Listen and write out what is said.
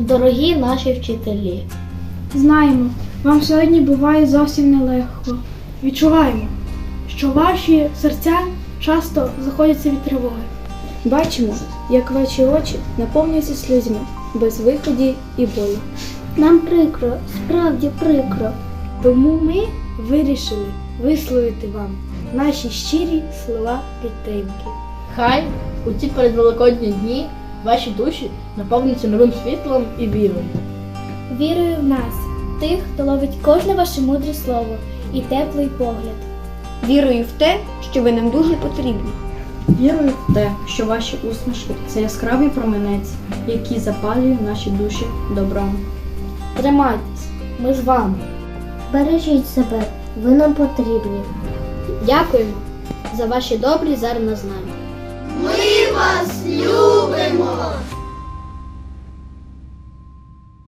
Дорогі наші вчителі, Знаємо, вам сьогодні буває зовсім нелегко. Відчуваємо, що ваші серця часто заходяться від тривоги. Бачимо, як ваші очі наповнюються слізьми без виході і болю. нам прикро, справді прикро. Тому ми вирішили висловити вам наші щирі слова підтримки. Хай у ці передвеликодні дні ваші душі наповнюються новим світлом і вірою. Вірую в нас, тих, хто ловить кожне ваше мудре слово і теплий погляд. Вірую в те, що ви нам дуже потрібні. Вірую в те, що ваші усмішки це яскравий променець, який запалює наші душі добром. Тримайтесь, ми з вами. Бережіть себе, ви нам потрібні. Дякуємо за ваші добрі зерна знань. Ми